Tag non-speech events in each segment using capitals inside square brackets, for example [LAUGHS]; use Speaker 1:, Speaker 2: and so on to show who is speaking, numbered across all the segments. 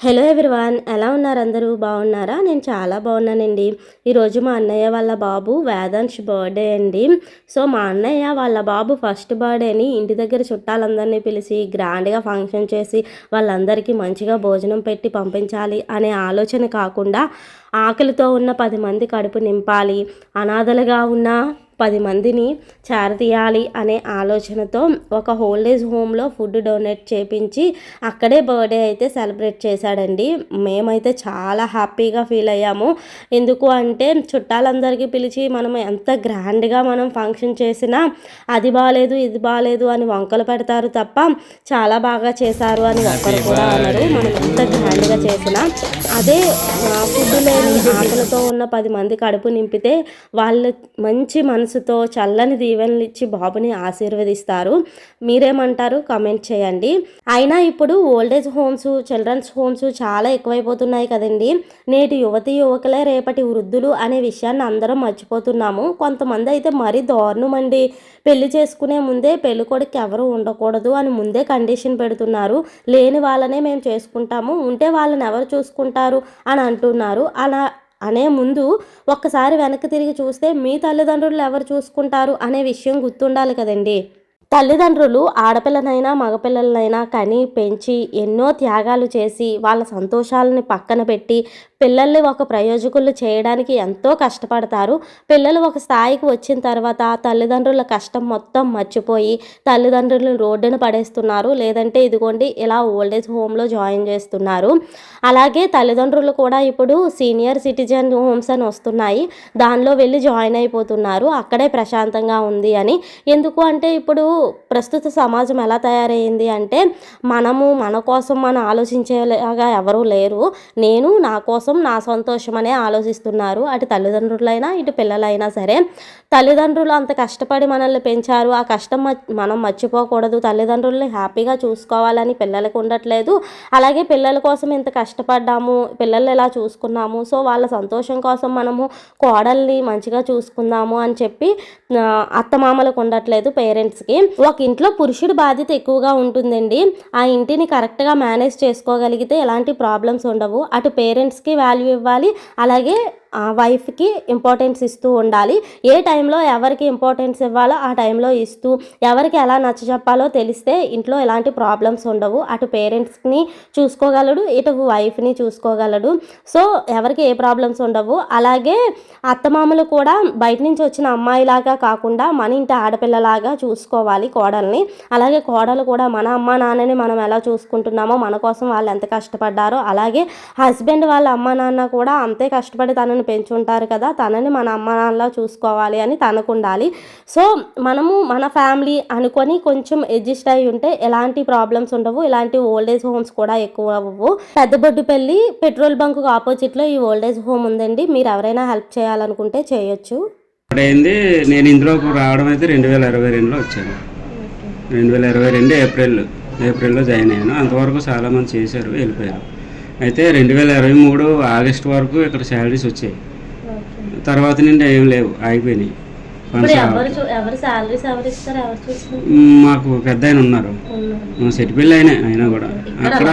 Speaker 1: Hello everyone ఎలా ఉన్నారు అందరూ? బాగున్నారా? నేను చాలా బాగున్నానండి. ఈరోజు మా అన్నయ్య వాళ్ళ బాబు వేదాంశ్ బర్త్డే అండి. సో మా అన్నయ్య వాళ్ళ బాబు ఫస్ట్ బర్త్డేని ఇంటి దగ్గర చుట్టాలందరినీ పిలిచి గ్రాండ్గా ఫంక్షన్ చేసి వాళ్ళందరికీ మంచిగా భోజనం పెట్టి పంపించాలి అనే ఆలోచన కాకుండా ఆకలితో ఉన్న పది మంది కడుపు నింపాలి అనాథలుగా ఉన్న పది మందిని చేరతీయాలి అనే ఆలోచనతో ఒక ఓల్డేజ్ హోమ్లో ఫుడ్ డొనేట్ చేపించి అక్కడే బర్త్డే అయితే సెలబ్రేట్ చేశాడండి. మేమైతే చాలా హ్యాపీగా ఫీల్ అయ్యాము. ఎందుకు అంటే చుట్టాలందరికీ పిలిచి మనం ఎంత గ్రాండ్గా మనం ఫంక్షన్ చేసినా అది బాగాలేదు ఇది బాగాలేదు అని వంకలు పెడతారు తప్ప చాలా బాగా చేశారు అని ఒక్కరు కూడా అనరు. మనం ఎంత గ్రాండ్గా చేసినా అదే ఫుడ్ లేని ఆకలితో ఉన్న పది మంది కడుపు నింపితే వాళ్ళు మంచి మనసుతో చల్లని దీవెనలు ఇచ్చి బాబుని ఆశీర్వదిస్తారు. మీరేమంటారు? కమెంట్ చేయండి. అయినా ఇప్పుడు ఓల్డేజ్ హోమ్స్ చిల్డ్రన్స్ హోమ్స్ చాలా ఎక్కువైపోతున్నాయి కదండి. నేటి యువతి యువకులే రేపటి వృద్ధులు అనే విషయాన్ని అందరం మర్చిపోతున్నాము. కొంతమంది అయితే మరీ దారుణమండి. పెళ్ళి చేసుకునే ముందే పెళ్ళి కొడుకు ఎవరు ఉండకూడదు అని ముందే కండిషన్ పెడుతున్నారు. లేని వాళ్ళనే మేము చేసుకుంటాము. ఉంటే వాళ్ళని ఎవరు చూసుకుంటారు? అని అంటున్నారు. అలా అనే ముందు ఒక్కసారి వెనక్కి తిరిగి చూస్తే మీ తల్లిదండ్రులు ఎవరు చూసుకుంటారు అనే విషయం గుర్తుండాలి కదండి. తల్లిదండ్రులు ఆడపిల్లనైనా మగపిల్లలనైనా కని పెంచి ఎన్నో త్యాగాలు చేసి వాళ్ళ సంతోషాలని పక్కన పెట్టి పిల్లల్ని ఒక ప్రయోజకులు చేయడానికి ఎంతో కష్టపడతారు. పిల్లలు ఒక స్థాయికి వచ్చిన తర్వాత తల్లిదండ్రుల కష్టం మొత్తం మర్చిపోయి తల్లిదండ్రులను రోడ్డున పడేస్తున్నారు. లేదంటే ఇదిగోండి ఇలా ఓల్డేజ్ హోమ్లో జాయిన్ చేస్తున్నారు. అలాగే తల్లిదండ్రులు కూడా ఇప్పుడు సీనియర్ సిటిజన్ హోమ్స్ అని వస్తున్నాయి. దానిలో వెళ్ళి జాయిన్ అయిపోతున్నారు. అక్కడే ప్రశాంతంగా ఉంది అని. ఎందుకు అంటే ఇప్పుడు ప్రస్తుత సమాజం ఎలా తయారైంది అంటే మనము మన కోసం మనం ఆలోచించేలాగా ఎవరూ లేరు. నేను నా కోసం నా సంతోషం అనే ఆలోచిస్తున్నారు. అటు తల్లిదండ్రులైనా ఇటు పిల్లలైనా సరే. తల్లిదండ్రులు అంత కష్టపడి మనల్ని పెంచారు. ఆ కష్టం మ- మనం మర్చిపోకూడదు. తల్లిదండ్రుల్ని హ్యాపీగా చూసుకోవాలని పిల్లలకు ఉండట్లేదు. అలాగే పిల్లల కోసం ఇంత కష్టపడ్డాము. పిల్లల్ని ఎలా చూసుకున్నాము? సో వాళ్ళ సంతోషం కోసం మనము కోడల్ని మంచిగా చూసుకుందాము అని చెప్పి అత్తమామలకు ఉండట్లేదు పేరెంట్స్కి. ఒక ఇంట్లో పురుషుడి బాధ్యత ఎక్కువగా ఉంటుందండి. ఆ ఇంటిని కరెక్ట్గా మేనేజ్ చేసుకోగలిగితే ఎలాంటి ప్రాబ్లమ్స్ ఉండవు. అటు పేరెంట్స్కి వాల్యూ ఇవ్వాలి అలాగే వైఫ్కి ఇంపార్టెన్స్ ఇస్తూ ఉండాలి. ఏ టైంలో ఎవరికి ఇంపార్టెన్స్ ఇవ్వాలో ఆ టైంలో ఇస్తూ ఎవరికి ఎలా నచ్చ చెప్పాలో తెలిస్తే ఇంట్లో ఎలాంటి ప్రాబ్లమ్స్ ఉండవు. అటు పేరెంట్స్ని చూసుకోగలడు ఇటు వైఫ్ని చూసుకోగలడు. సో ఎవరికి ఏ ప్రాబ్లమ్స్ ఉండవు. అలాగే అత్తమామలు కూడా బయట నుంచి వచ్చిన అమ్మాయిలాగా కాకుండా మన ఇంటి ఆడపిల్లలాగా చూసుకోవాలి కోడల్ని. అలాగే కోడలు కూడా మన అమ్మ నాన్నని మనం ఎలా చూసుకుంటున్నామో మన కోసం వాళ్ళు ఎంత కష్టపడ్డారో అలాగే హస్బెండ్ వాళ్ళ అమ్మ నాన్న కూడా అంతే కష్టపడి తనని పెంచుంటారు కదా తనని మన అమ్మ నాన్నలా చూసుకోవాలి అని తనకు ఉండాలి సో మనము మన ఫ్యామిలీ అనుకొని కొంచెం అడ్జస్ట్ అయి ఉంటే ఎలాంటి ప్రాబ్లమ్స్ ఉండవు. ఇలాంటి ఓల్డేజ్ హోమ్స్ కూడా ఎక్కువ అవ్వవు. పెద్దబొడ్డుపల్లి పెట్రోల్ బంక్ ఆపోజిట్లో ఈ ఓల్డేజ్ హోమ్ ఉందండి. మీరు ఎవరైనా హెల్ప్ చేయాలనుకుంటే చేయొచ్చు.
Speaker 2: అయింది నేను ఇందులోకి రావడం అయితే రెండు వేల ఇరవై రెండులో వచ్చాను. రెండు వేల ఇరవై రెండు ఏప్రిల్ ఏప్రిల్లో జాయిన్ అయ్యాను. అంతవరకు చాలామంది చేశారు వెళ్ళిపోయారు. అయితే రెండు వేల ఇరవై మూడు ఆగస్ట్ వరకు ఇక్కడ శాలరీస్ వచ్చాయి. తర్వాత నుండి ఏం లేవు ఆగిపోయినాయి. మాకు పెద్ద ఆయన ఉన్నారు. సెటిల్ అయినా అయినా కూడా. అక్కడ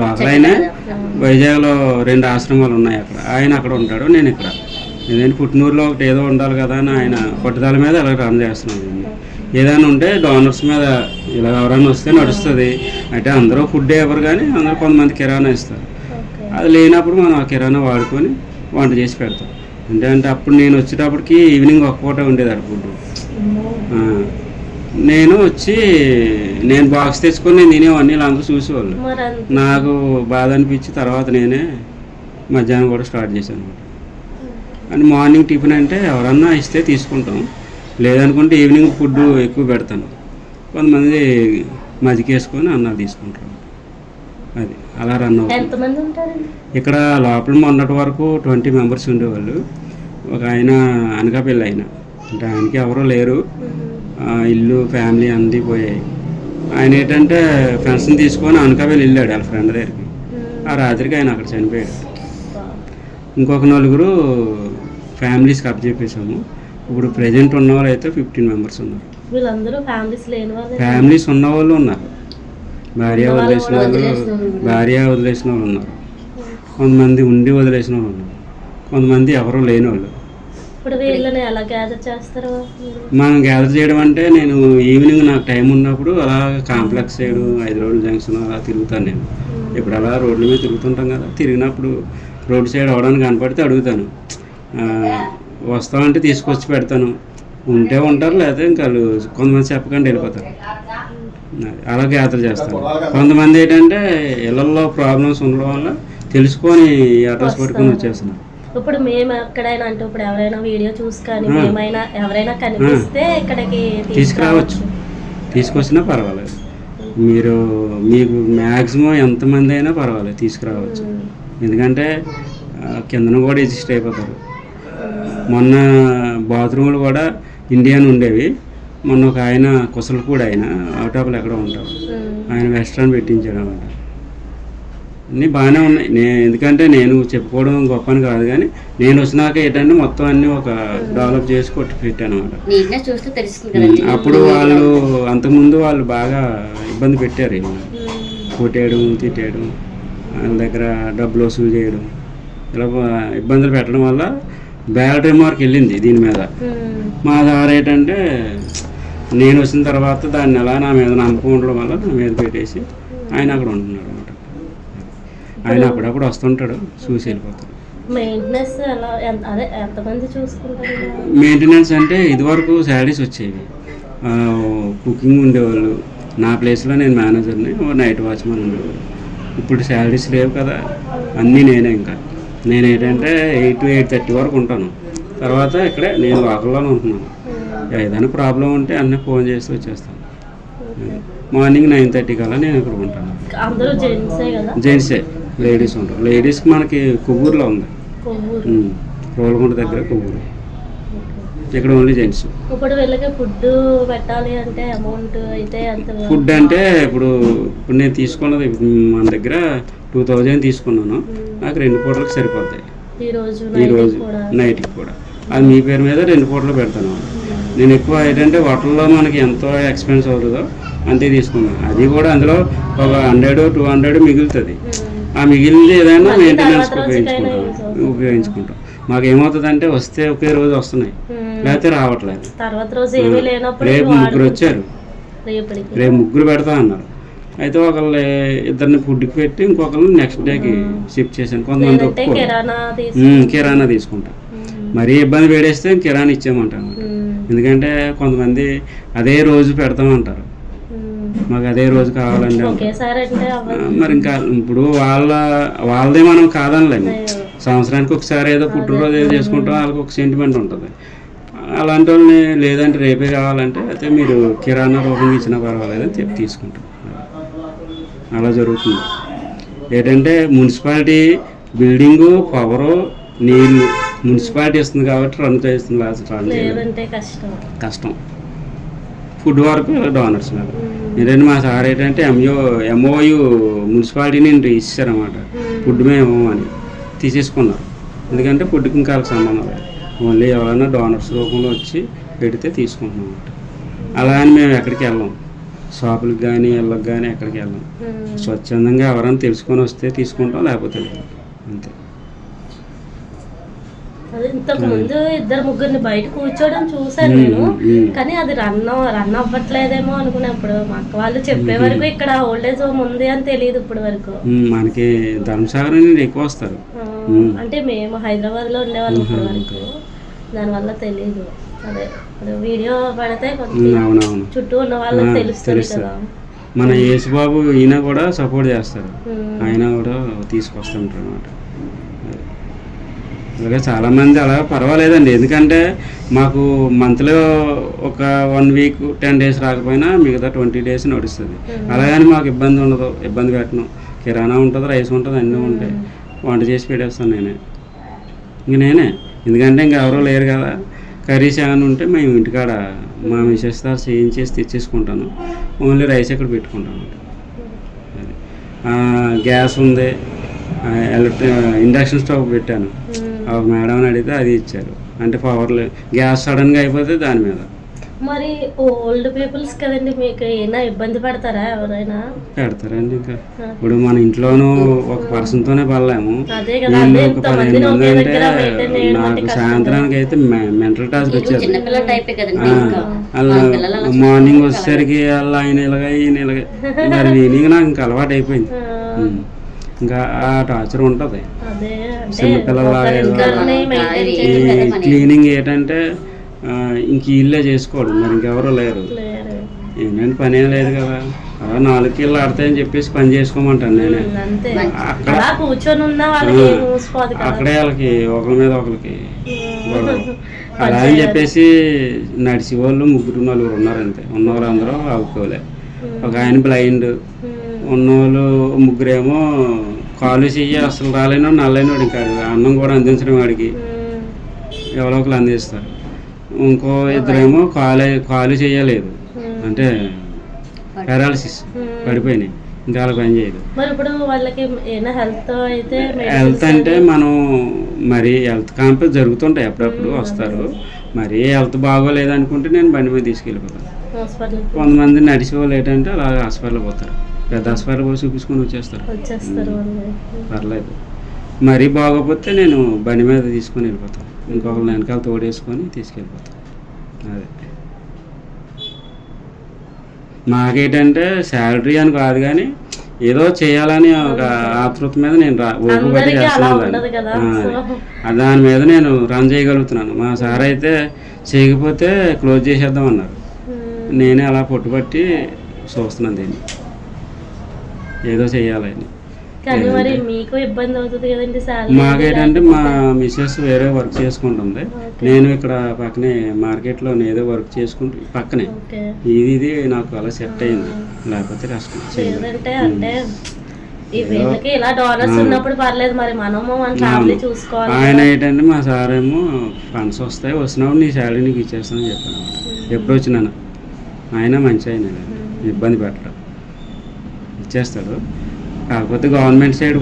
Speaker 2: లోకల్ అయినా వైజాగ్లో రెండు ఆశ్రమాలు ఉన్నాయి అక్కడ. ఆయన అక్కడ ఉంటాడు నేను ఇక్కడ. నేను పుట్టినూరులో ఒకటి ఏదో ఉండాలి కదా అని ఆయన పట్టుదల మీద ఇలా రన్ చేస్తున్నాను దీన్ని. ఏదైనా ఉంటే డోనర్స్ మీద ఇలా ఎవరైనా వస్తే నడుస్తుంది. అంటే అందరూ ఫుడ్ ఇవ్వరు కానీ అందరూ కొంతమంది కిరాణా ఇస్తారు. అది లేనప్పుడు మనం ఆ కిరాణా వాడుకొని వంట చేసి పెడతాం. అంటే అంటే అప్పుడు నేను వచ్చేటప్పటికి ఈవినింగ్ ఒక పూట ఉండేది అక్కడ ఫుడ్ నేను వచ్చి నేను బాక్స్ తెచ్చుకొని నేను తినేవాడిని వీళ్ళందరూ చూసేవాళ్ళు. నాకు బాధ అనిపించి తర్వాత నేనే మధ్యాహ్నం కూడా స్టార్ట్ చేశాను అనమాట అండ్ మార్నింగ్ టిఫిన్ అంటే ఎవరన్నా ఇస్తే తీసుకుంటాం. లేదనుకుంటే ఈవినింగ్ ఫుడ్ ఎక్కువ పెడతాను. కొంతమంది మజికేసుకొని అన్నాలు తీసుకుంటారు. అది అలా రన్ అవుతుంది. ఇక్కడ లోపల మొన్నటి వరకు ట్వంటీ మెంబర్స్ ఉండేవాళ్ళు. ఒక ఆయన అనకాపల్లి ఆయన. అంటే ఆయనకి ఎవరూ లేరు. ఇల్లు ఫ్యామిలీ అన్నీ పోయాయి. ఆయన ఏంటంటే ఫ్రెండ్స్ని తీసుకొని అనకాపల్లి వెళ్ళాడు వాళ్ళ ఫ్రెండ్ దగ్గరికి. ఆ రాత్రికి ఆయన అక్కడ చనిపోయాడు. ఇంకొక నలుగురు ఫ్యామిలీస్ కప్ చెప్పేసాము ఇప్పుడు ప్రజెంట్ ఉన్న వాళ్ళు అయితే ఫిఫ్టీన్ మెంబర్స్ ఉన్నారు.
Speaker 1: వీళ్ళందరూ ఫ్యామిలీస్ లేని వాళ్ళు
Speaker 2: ఫ్యామిలీస్ ఉన్న వాళ్ళు ఉన్నారు. భార్య వదిలేసిన వాళ్ళు భార్య వదిలేసిన వాళ్ళు ఉన్నారు. కొంతమంది ఉండి వదిలేసిన వాళ్ళు ఉన్నారు. కొంతమంది ఎవరు లేని వాళ్ళు? మనం గ్యాదర్ చేయడం అంటే నేను ఈవినింగ్ నాకు టైం ఉన్నప్పుడు అలా కాంప్లెక్స్ సైడ్ ఐదు రోడ్ల జంక్షన్ అలా తిరుగుతాను నేను. ఇప్పుడు అలా రోడ్ల మీద తిరుగుతుంటాం కదా. తిరిగినప్పుడు రోడ్ సైడ్ అవడానికి కనపడితే అడుగుతాను. వస్తామంటే తీసుకొచ్చి పెడతాను. ఉంటే ఉంటారు లేకపోతే ఇంకా కొంతమంది చెప్పకుండా వెళ్ళిపోతారు. అది అలా గ్యాదర్ చేస్తాను కొంతమంది ఏంటంటే ఇళ్ళల్లో ప్రాబ్లమ్స్ ఉండడం వల్ల తెలుసుకొని అడ్రస్ పట్టుకొని వచ్చేస్తున్నారు.
Speaker 1: ఇప్పుడు మేము ఎక్కడైనా అంటే ఇప్పుడు ఎవరైనా వీడియో చూసి కానీ మేమైనా ఎవరైనా కనిపిస్తే ఇక్కడికి
Speaker 2: తీసుకురావచ్చు. తీసుకొచ్చినా పర్వాలేదు. మీరు మీకు మ్యాక్సిమం ఎంతమంది అయినా పర్వాలేదు తీసుకురావచ్చు. ఎందుకంటే కిందన కూడా రిజిస్టర్ అయిపోతారు. మొన్న బాత్రూములు కూడా ఇండియన్ ఉండేవి. మొన్న ఒక ఆయన కుసలు కూడా ఆయన అవుట్ ఆఫ్లో ఎక్కడ ఉంటారు ఆయన వెస్ట్రన్ పెట్టించాడు అనమాట అన్నీ బాగానే ఉన్నాయి. నే ఎందుకంటే నేను చెప్పుకోవడం గొప్ప అని కాదు కానీ నేను వచ్చినాక ఏంటంటే మొత్తం అన్నీ ఒక డెవలప్ చేసి కొట్టి పెట్టాను అనమాట అప్పుడు వాళ్ళు అంతకుముందు వాళ్ళు బాగా ఇబ్బంది పెట్టారు. కొట్టేయడం తిట్టేయడం వాళ్ళ దగ్గర డబ్బులు వసూలు చేయడం ఇలా ఇబ్బందులు పెట్టడం వల్ల బ్యాడ్ రిమార్క్ వెళ్ళింది దీని మీద. మా దారి ఏంటంటే నేను వచ్చిన తర్వాత దాన్ని ఎలా నా మీద నమ్మకం ఉండడం వల్ల నా మీద పెట్టేసి ఆయన అక్కడ ఉంటున్నాడు అనమాట ఆయన అప్పుడప్పుడు వస్తుంటాడు చూసి వెళ్ళిపోతాడు.
Speaker 1: మెయింటెనెన్స్ అదే ఎంతమంది చూసుకుంటారు
Speaker 2: మెయింటెనెన్స్ అంటే ఇదివరకు శాలరీస్ వచ్చేవి. కుకింగ్ ఉండేవాళ్ళు. నా ప్లేస్లో నేను మేనేజర్ని నైట్ వాచ్మెన్ ఉండేవాళ్ళు ఇప్పుడు శాలరీస్ లేవు కదా అన్నీ నేనే ఇంకా. నేను ఏంటంటే ఎయిట్ టు ఎయిట్ థర్టీ వరకు ఉంటాను. తర్వాత ఇక్కడే నేను లోకల్లోనే ఉంటున్నాను. ఏదైనా ప్రాబ్లం ఉంటే అన్నీ ఫోన్ చేసి వచ్చేస్తాను. మార్నింగ్ నైన్ థర్టీ కల్లా నేను ఇక్కడ ఉంటాను.
Speaker 1: జెంట్సే
Speaker 2: లేడీస్ ఉంటారు. లేడీస్కి మనకి కొవ్వూరులో ఉంది. రోలగుంట దగ్గర కొవ్వూరు. ఇక్కడ ఓన్లీ జెంట్స్.
Speaker 1: ఇప్పుడు ఫుడ్ పెట్టాలి అంటే అమౌంట్ అయితే
Speaker 2: ఫుడ్ అంటే ఇప్పుడు ఇప్పుడు నేను తీసుకున్నది మన దగ్గర టూ థౌజండ్ తీసుకున్నాను. నాకు రెండు పూటలకు సరిపోతాయి.
Speaker 1: ఈ రోజు
Speaker 2: ఈ
Speaker 1: నైట్
Speaker 2: రోజు
Speaker 1: కూడా?
Speaker 2: నైట్కి కూడా. అది మీ పేరు మీద రెండు పూటలు పెడతాను. నేను ఎక్కువ ఏంటంటే హోటల్లో మనకి ఎంతో ఎక్స్పెన్స్ అవుతుందో అంతే తీసుకున్నాను. అది కూడా అందులో ఒక హండ్రెడ్ టూ హండ్రెడ్ మిగులుతుంది. ఆ మిగిలింది ఏదైనా మెయింటెనెన్స్ ఉపయోగించుకుంటాం. ఉపయోగించుకుంటాం. మాకు ఏమవుతుందంటే వస్తే ఒకే రోజు వస్తున్నాయి. లేకపోతే రావట్లేదు. రేపు ముగ్గురు వచ్చారు. రేపు ముగ్గురు పెడతా అన్నారు. అయితే ఒకళ్ళు ఇద్దరిని ఫుడ్కి పెట్టి ఇంకొకరిని నెక్స్ట్ డేకి షిఫ్ట్ చేశాను. కొంతమంది ఒప్పుకోరు.
Speaker 1: కిరాణా
Speaker 2: తీసుకుంటా. మరీ ఇబ్బంది పెడేస్తే కిరాణా ఇచ్చామంటాను ఎందుకంటే కొంతమంది అదే రోజు పెడతామంటారు. మాకు అదే రోజు కావాలండి మరి ఇంకా ఇప్పుడు వాళ్ళ వాళ్ళదే మనం కాదనలేము. సంవత్సరానికి ఒకసారి ఏదో పుట్టినరోజు ఏదో చేసుకుంటాం వాళ్ళకి ఒక సెంటిమెంట్ ఉంటుంది. అలాంటి వాళ్ళని లేదంటే రేపే కావాలంటే అయితే మీరు కిరాణా రూపంగా ఇచ్చినా పర్వాలేదు అని చెప్పి తీసుకుంటాం. అలా జరుగుతుంది. ఏంటంటే మున్సిపాలిటీ బిల్డింగు పవరు నీళ్ళు మున్సిపాలిటీ ఇస్తుంది కాబట్టి రన్ చేస్తుంది
Speaker 1: కష్టం.
Speaker 2: కష్టం. ఫుడ్ వరకు డోనర్స్ మీద ఏంటంటే మా సార్ ఏంటంటే ఎంఓ ఎంఓయు మున్సిపాలిటీ నుండి ఇచ్చారన్నమాట ఫుడ్ మేము ఇవ్వమని తీసేసుకున్నారు. ఎందుకంటే ఫుడ్కి ఇంకా సంబంధం లేదు. ఓన్లీ ఎవరైనా డోనర్స్ రూపంలో వచ్చి పెడితే తీసుకుంటున్నాం అలా అని మేము ఎక్కడికి వెళ్ళాం షాపులకు కానీ ఇళ్ళకి కానీ ఎక్కడికి వెళ్ళాం. స్వచ్ఛందంగా ఎవరైనా తెలుసుకొని వస్తే తీసుకుంటాం లేకపోతే అంతే.
Speaker 1: అదే ఇంతకు ముందు ఇద్దరు ముగ్గురిని బయట కూర్చోవడం చూసాను నేను. కానీ అది రన్ రన్ అవ్వట్లేదేమో అనుకున్నప్పుడు. మా అక్క వాళ్ళు చెప్పే వరకు ఇక్కడ ఓల్డేజ్ హోమ్ ఉంది అని తెలియదు ఇప్పుడు వరకు.
Speaker 2: మనకి ధర్మసాగర్ ఎక్కువ వస్తారు.
Speaker 1: అంటే మేము హైదరాబాద్లో ఉండేవాళ్ళం దానివల్ల తెలియదు. అదే. ఇప్పుడు వీడియో పడితే కొంచెం
Speaker 2: అవునవును.
Speaker 1: చుట్టూ ఉన్న వాళ్ళకి
Speaker 2: ఆ,
Speaker 1: తెలుస్తుంది
Speaker 2: తెలుస్తుంది.
Speaker 1: కదా
Speaker 2: మన యేసుబాబు ఈయన కూడా సపోర్ట్ చేస్తారు.
Speaker 1: ఉమ్.
Speaker 2: ఆయన కూడా తీసుకొస్తుంటారు అనమాట అలాగే చాలామంది అలా పర్వాలేదండి. ఎందుకంటే మాకు మంత్లో ఒక వన్ వీక్ టెన్ డేస్ రాకపోయినా మిగతా ట్వంటీ డేస్ నడుస్తుంది. అలాగని మాకు ఇబ్బంది ఉండదు. ఇబ్బంది పెట్టను. కిరాణా ఉంటుంది రైస్ ఉంటుంది అన్నీ ఉంటాయి. వంట చేసి పెట్టేస్తాను నేనే. ఇంక నేనే. ఎందుకంటే ఇంక ఎవరో లేరు కదా. కర్రీస్ ఏమైనా ఉంటే మేము ఇంటికాడ మా మిసెస్తో చేయించేసి తెచ్చేసుకుంటాను. ఓన్లీ రైస్ ఇక్కడ పెట్టుకుంటాను. గ్యాస్ ఉంది. ఎలక్ట్రి ఇండక్షన్ స్టవ్ పెట్టాను. మేడం అడిగితే అది ఇచ్చారు. అంటే పవర్ గ్యాస్ సడన్గా అయిపోతే దాని మీద.
Speaker 3: మరి ఓల్డ్ పీపుల్స్ కదండి మీకు ఏమైనా ఇబ్బంది పడతారా ఎవరైనా?
Speaker 2: పెడతారండి ఇంకా. ఇప్పుడు మన ఇంట్లోనూ ఒక పర్సన్ తోనే పడలేము ఒక పదిహేను మంది
Speaker 3: దగ్గర
Speaker 2: అంటే నాకు. సాయంత్రానికి అయితే మెంటల్ టాస్క్ వచ్చేది.
Speaker 4: చిన్నపిల్లల టైపే కదండి
Speaker 2: ఆ,
Speaker 4: ఇంకా.
Speaker 2: వాళ్ళు మార్నింగ్ వచ్చేసరికి వాళ్ళు ఆయన ఇలాగ ఈయన ఇలాగ. [LAUGHS] మరి ఈయనకి నాకు ఇంకా అలవాటు అయిపోయింది. ఇంకా ఆ టార్చర్ ఉంటుంది.
Speaker 3: చేయడం
Speaker 2: క్లీనింగ్ ఏంటంటే ఇంక ఇల్లే చేసుకోవడం మరి ఇంకెవరు లేరు. ఏంటంటే పని ఏం లేదు కదా. అలా నాలుగు ఆడతాయని చెప్పేసి పని చేసుకోమంటాను నేనే. అక్కడ అక్కడే వాళ్ళకి ఒకరి మీద ఒకరికి. [LAUGHS] అలా అని చెప్పేసి నడిచి వాళ్ళు ముగ్గురు నలుగురు ఉన్నారు అంతే. ఉన్న వాళ్ళందరూ అవుకోలే ఒక ఆయన బ్లైండ్
Speaker 3: ఉమ్,
Speaker 2: ఉన్నోళ్ళు ముగ్గురేమో కాలు చెయ్యి అసలు రాలేనో నల్లైనోడు ఇంకా అన్నం కూడా అందించడం వాడికి. ఎవరో ఒకరు అందిస్తారు. ఇంకో ఇద్దరేమో కాలు కాలు చేయలేదు. అంటే పారాలసిస్ పడిపోయినాయి. ఇంకా వాళ్ళ పని చేయదు
Speaker 3: ఇప్పుడు వాళ్ళకి హెల్త్ అయితే
Speaker 2: హెల్త్ అంటే మనం మరి హెల్త్ క్యాంప్ జరుగుతుంటాయి. అప్పుడప్పుడు వస్తారు. మరి హెల్త్ బాగోలేదు అనుకుంటే నేను బండి మీద తీసుకెళ్ళిపోతాను. కొంతమంది నడిచి వాళ్ళు ఏంటంటే అలా హాస్పిటల్ పోతారు. పెద్ద హాస్పిటల్ పోయి చూపించుకొని వచ్చేస్తారు. పర్లేదు. మరీ బాగోకపోతే నేను బండి మీద తీసుకొని వెళ్ళిపోతాను. ఇంకొకరు వెనకాల తోడేసుకొని తీసుకెళ్ళిపోతాను అదే. మాకేంటంటే శాలరీ అని కాదు కానీ ఏదో చేయాలని ఒక ఆతృత మీద నేను
Speaker 3: అలా
Speaker 2: చేస్తున్నాను దాని మీద నేను రన్ చేయగలుగుతున్నాను. మా సార్ అయితే చేయకపోతే క్లోజ్ చేసేద్దాం అన్నారు. నేనే అలా పట్టుబట్టి చూస్తున్నాను దీన్ని. ఏదో చేయాలని.
Speaker 3: కానీ మరి మీకు ఇబ్బంది అవుతుంది కదండి
Speaker 2: మాకేంటంటే మా మిస్సెస్ వేరే వర్క్ చేసుకుంటుంది. నేను ఇక్కడ పక్కనే మార్కెట్లో ఏదో వర్క్ చేసుకుంటూ పక్కనే. ఇది ఇది నాకు అలా సెట్ అయింది. లేకపోతే కష్టం.
Speaker 3: లేదంటే అంటే వీళ్ళకి ఇలా డోనర్స్ ఉన్నప్పుడు పర్లేదు మరి. మనము మన ఫ్యామిలీ చూసుకోవాలి
Speaker 2: ఆయన ఏంటంటే మా సార్ ఏమో ఫండ్స్ వస్తాయి వచ్చినప్పుడు నీ శాలరీ నీకు ఇచ్చేస్తానని చెప్పాను ఎప్పుడు వచ్చినాను. ఆయన మంచి ఆయన. ఇబ్బంది పెట్టడం. ఇచ్చేస్తాడు. కాకపోతే గవర్నమెంట్ సైడ్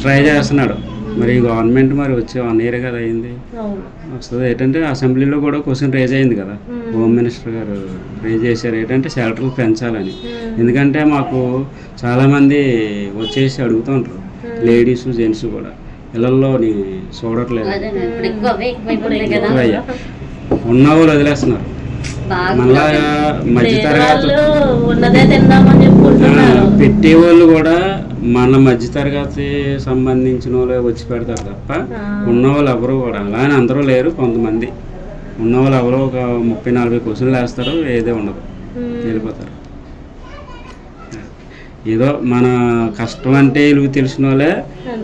Speaker 2: ట్రై చేస్తున్నాడు. మరి గవర్నమెంట్ మరి వచ్చే వన్ ఇయర్ కదా అయింది.
Speaker 3: అవును.
Speaker 2: వస్తుంది. ఏంటంటే అసెంబ్లీలో కూడా క్వశ్చన్ రేజ్ అయింది కదా. హోమ్ మినిస్టర్ గారు రేజ్ చేశారు. ఏంటంటే శాలరీలు పెంచాలని. ఎందుకంటే మాకు చాలామంది వచ్చేసి అడుగుతుంటారు లేడీస్ జెంట్స్ కూడా. నీ చూడట్లేదు. ఉన్న వాళ్ళు వదిలేస్తున్నారు. మళ్ళా మధ్య తరగతి
Speaker 3: వాళ్ళు ఉన్నదే తిందామని చెప్పుకుంటున్నారు
Speaker 2: పెట్టే వాళ్ళు కూడా మన మధ్య తరగతి సంబంధించిన వాళ్ళే వచ్చి పెడతారు తప్ప ఉన్న వాళ్ళు ఎవరు కూడా అలా అని అందరూ లేరు కొంతమంది. ఉన్న వాళ్ళు ఎవరో ఒక ముప్పై నలభై క్వశ్చన్లు వేస్తారు ఏదే ఉండదు. వెళ్ళిపోతారు. ఏదో మన కష్టం అంటే వీళ్ళకి తెలిసిన వాళ్ళే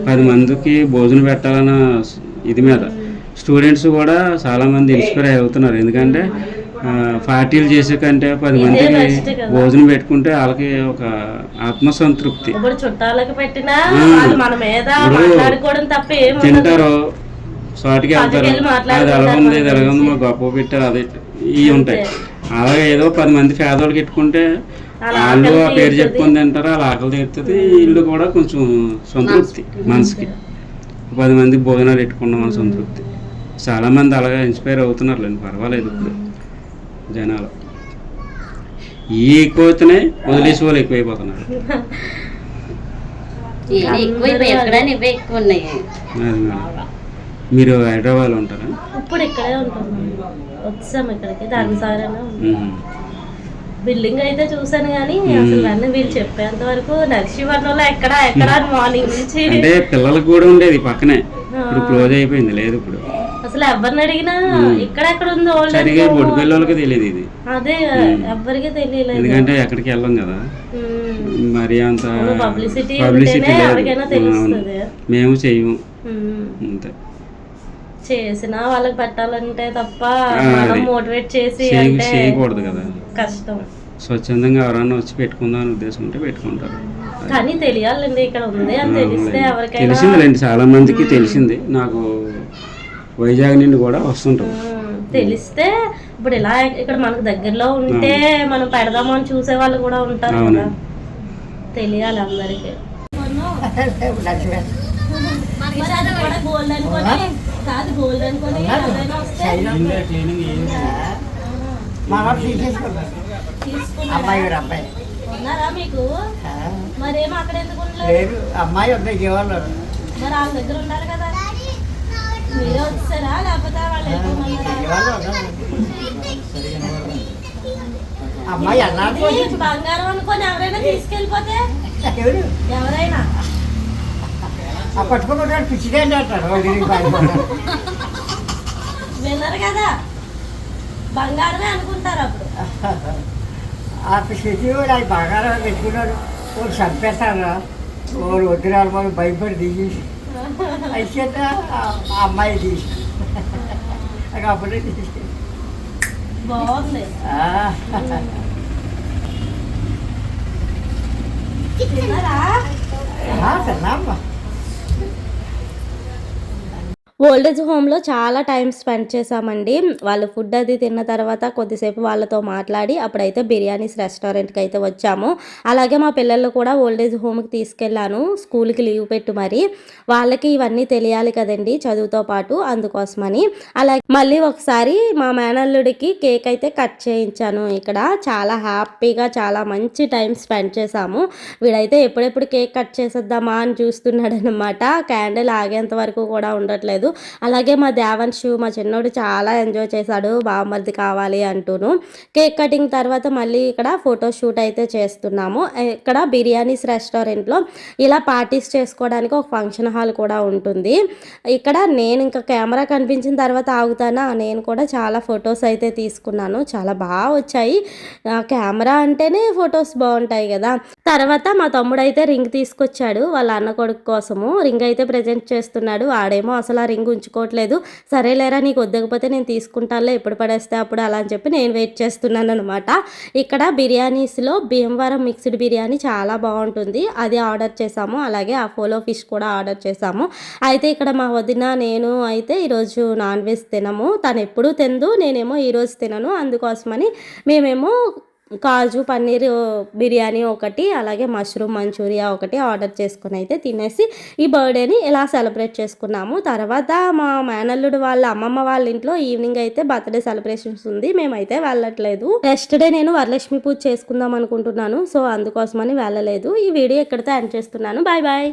Speaker 2: పది మందికి భోజనం పెట్టాలన్న ఇది మీద. స్టూడెంట్స్ కూడా చాలా మంది ఇన్స్పైర్ అవుతున్నారు. ఎందుకంటే పార్టీలు చేసే కంటే పది మందికి. భోజనం పెట్టుకుంటే వాళ్ళకి ఒక ఆత్మసంతృప్తి.
Speaker 3: ఇప్పుడు చుట్టాలకి పెట్టినా వాళ్ళు మన మీద మాట్లాడుకోవడం తప్ప ఏం ఉండదు.
Speaker 2: తింటారు సాటికి వెళ్తారు
Speaker 3: వెళ్ళి
Speaker 2: అది ఎలా ఉంది ఇది ఎలా ఉంది మా గొప్ప పెట్టారు అదే ఇవి ఉంటాయి. అలాగే ఏదో పది మంది పేదవాళ్ళకి పెట్టుకుంటే వాళ్ళు ఆ పేరు చెప్పుకొని తింటారు వాళ్ళ ఆకలి తీరుతుంది ఇల్లు కూడా కొంచెం సంతృప్తి మనసుకి. పది మంది భోజనాలు పెట్టుకున్నాం అని సంతృప్తి. చాలా మంది అలాగే ఇన్స్పైర్ అవుతున్నారు పర్వాలేదు ఇప్పుడు. జనాలు. ఈ ఎక్కువైతేనే వదిలేసి వాళ్ళు ఎక్కువైపోతున్నారు.
Speaker 4: ఎక్కువ
Speaker 2: మీరు హైదరాబాద్లో ఉంటారా?
Speaker 3: ఇప్పుడు ఇక్కడే ఉంటున్నాం వచ్చాం ఇక్కడికి ధర్మసాగరంలో
Speaker 2: మ్మ్.
Speaker 3: బిల్డింగ్ అయితే చూసాను కానీ అసలు వెన్న వీళ్ళు చెప్పేంత వరకు నర్సీవరంలో ఎక్కడ ఎక్కడ మార్నింగ్ నుంచి
Speaker 2: అంటే పిల్లలకు కూడా ఉండేది పక్కనే. ఇప్పుడు క్లోజ్ అయిపోయింది లేదు ఇప్పుడు.
Speaker 3: అసలు ఎవరిని అడిగినా ఇక్కడెక్కడ ఉంది
Speaker 2: సరిగా బొడ్డు పిల్లలకి తెలియదు ఇది.
Speaker 3: అదే ఎవరికి తెలియలేదు
Speaker 2: ఎందుకంటే ఎక్కడికి వెళ్ళం కదా. మరి అంత
Speaker 3: పబ్లిసిటీ
Speaker 2: పబ్లిసిటీ మేము చెయ్యము.
Speaker 3: ఉమ్.
Speaker 2: అంతే.
Speaker 3: చేసినా వాళ్ళకి పెట్టాలంటే తప్ప మనం. మోటివేట్ చేసి
Speaker 2: చేయకూడదు కదా.
Speaker 3: కష్టం.
Speaker 2: స్వచ్ఛందంగా ఎవరన్నా వచ్చి పెట్టుకుందాం అనే ఉద్దేశం ఉంటే పెట్టుకుంటారు.
Speaker 3: కానీ తెలియాలండి ఇక్కడ ఉంది అని తెలిస్తే ఎవరికైనా
Speaker 2: తెలిసిందిలేండి చాలా మందికి తెలిసింది. నాకు వైజాగ్ నుండి కూడా వస్తుంటారు
Speaker 3: ఉమ్, తెలిస్తే ఇప్పుడు ఇలా ఇక్కడ మనకు దగ్గరలో ఉంటే మనం పెడదాము అని చూసే వాళ్ళు కూడా ఉంటారు. కదా. తెలియాలి అందరికి. గోల్డ్ అనుకొని కాదు గోల్డ్ అనుకొని వస్తే
Speaker 1: ఉన్నారా మీకు? మరేమో అక్కడ ఎందుకు
Speaker 5: లేదు అమ్మాయి జీవాళ్ళు
Speaker 1: మరి వాళ్ళ దగ్గర ఉండాలి కదా. మీరే వచ్చారా లేకపోతే వాళ్ళు.
Speaker 5: అమ్మాయి అన్నారు
Speaker 1: బంగారం అనుకొని ఎవరైనా తీసుకెళ్ళిపోతే
Speaker 5: ఎవరు?
Speaker 1: ఎవరైనా.
Speaker 5: ఆ పట్టుకున్నాడు పిచ్చిదండి అంటారు.
Speaker 1: వినరు కదా? బంగారమే అనుకుంటారు అప్పుడు.
Speaker 5: ఆ పిచ్చి బంగారం పెట్టుకున్నాడు. వాడు చంపేస్తాడు వాడు వద్దురాలు మనం భయపడి తీసేసి అయితే ఆ అమ్మాయి తీసి నాకు అప్పుడే తీసి
Speaker 1: బాగుంది తిన్నారా
Speaker 5: తిన్నామ్మా
Speaker 1: ఓల్డేజ్ హోమ్లో చాలా టైం స్పెండ్ చేసామండి వాళ్ళు ఫుడ్ అది తిన్న తర్వాత కొద్దిసేపు వాళ్ళతో మాట్లాడి అప్పుడైతే బిర్యానీస్ రెస్టారెంట్కి అయితే వచ్చాము. అలాగే మా పిల్లలు కూడా ఓల్డేజ్ హోమ్కి తీసుకెళ్ళాను. స్కూల్కి లీవ్ పెట్టు మరి. వాళ్ళకి ఇవన్నీ తెలియాలి కదండి చదువుతో పాటు అందుకోసమని. అలాగే మళ్ళీ ఒకసారి మా మేనల్లుడికి కేక్ అయితే కట్ చేయించాను ఇక్కడ. చాలా హ్యాపీగా చాలా మంచి టైం స్పెండ్ చేసాము వీడైతే ఎప్పుడెప్పుడు కేక్ కట్ చేసేద్దామా అని చూస్తున్నాడనమాట క్యాండిల్ ఆగేంత వరకు కూడా ఉండట్లేదు. అలాగే మా దేవన్షు మా చిన్నోడు చాలా ఎంజాయ్ చేశాడు. బామ్మర్ది కావాలి అంటూను. కేక్ కటింగ్ తర్వాత మళ్ళీ ఇక్కడ ఫోటో షూట్ అయితే చేస్తున్నాము. ఇక్కడ బిర్యానీస్ రెస్టారెంట్లో ఇలా పార్టీస్ చేసుకోవడానికి ఒక ఫంక్షన్ హాల్ కూడా ఉంటుంది. ఇక్కడ నేను ఇంకా కెమెరా కనిపించిన తర్వాత ఆగుతానా? నేను కూడా చాలా ఫొటోస్ అయితే తీసుకున్నాను. చాలా బాగా వచ్చాయి. కెమెరా అంటేనే ఫొటోస్ బాగుంటాయి కదా. తర్వాత మా తమ్ముడు అయితే రింగ్ తీసుకొచ్చాడు. వాళ్ళ అన్న కొడుకు కోసము. రింగ్ అయితే ప్రజెంట్ చేస్తున్నాడు. ఆడేమో అసలు ఆ రింగ్ ఉంచుకోవట్లేదు. సరేలేరా నీకు వద్దకపోతే నేను తీసుకుంటానులే ఎప్పుడు పడేస్తే అప్పుడు అలా అని చెప్పి నేను వెయిట్ చేస్తున్నాను అనమాట ఇక్కడ బిర్యానీస్లో భీమవరం మిక్స్డ్ బిర్యానీ చాలా బాగుంటుంది. అది ఆర్డర్ చేసాము. అలాగే అపోలో ఫిష్ కూడా ఆర్డర్ చేసాము. అయితే ఇక్కడ మా వదిన నేను అయితే ఈరోజు నాన్ వెజ్ తినము. తను ఎప్పుడూ తిందు నేనేమో ఈరోజు తినను. అందుకోసమని మేమేమో కాజు పన్నీర్ బిర్యానీ ఒకటి అలాగే మష్రూమ్ మంచూరియా ఒకటి ఆర్డర్ చేసుకుని అయితే తినేసి ఈ బర్త్డేని ఇలా సెలబ్రేట్ చేసుకున్నాము. తర్వాత మా మేనల్లుడు వాళ్ళ అమ్మమ్మ వాళ్ళ ఇంట్లో ఈవినింగ్ అయితే బర్త్డే సెలబ్రేషన్స్ ఉంది. మేమైతే వెళ్ళట్లేదు. నెక్స్ట్ డే నేను వరలక్ష్మి పూజ చేసుకుందాం అనుకుంటున్నాను. సో అందుకోసమని వెళ్ళలేదు. ఈ వీడియో ఇక్కడితో ఎండ్ చేస్తున్నాను. Bye bye